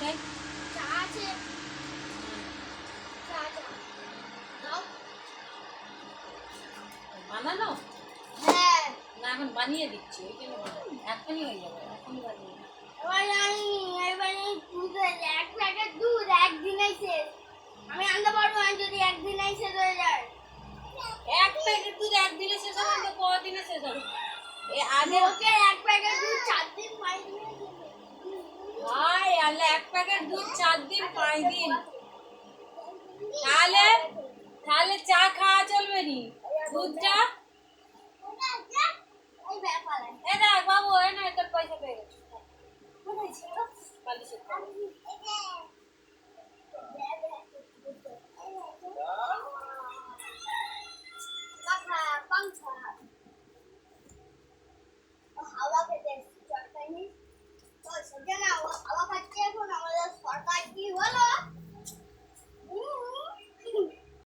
কোথায়? চা আছে। চা দাও। বানানো? হ্যাঁ। না এখন বানিয়ে দিচ্ছি ওই জন্য। এখনই হয়ে যাবে এখনই বানিয়ে এবার আমি এবার এই দুধ এক প্যাকেট দুধ একদিনেই শেষ আমি আনতে পারব না যদি একদিনেই শেষ হয়ে যায়। এক প্যাকেট দুধ একদিনে শেষ হবে তো কদিনে শেষ হবে? এ আগে লোকের এক প্যাকেট দুধ চার তাহলে এক প্যাকেট দুধ চার দিন পাঁচ দিন। তাহলে তাহলে চা খাওয়া চলবে নি? দুধটা? বাবু না পয়সা পেয়ে গেছে।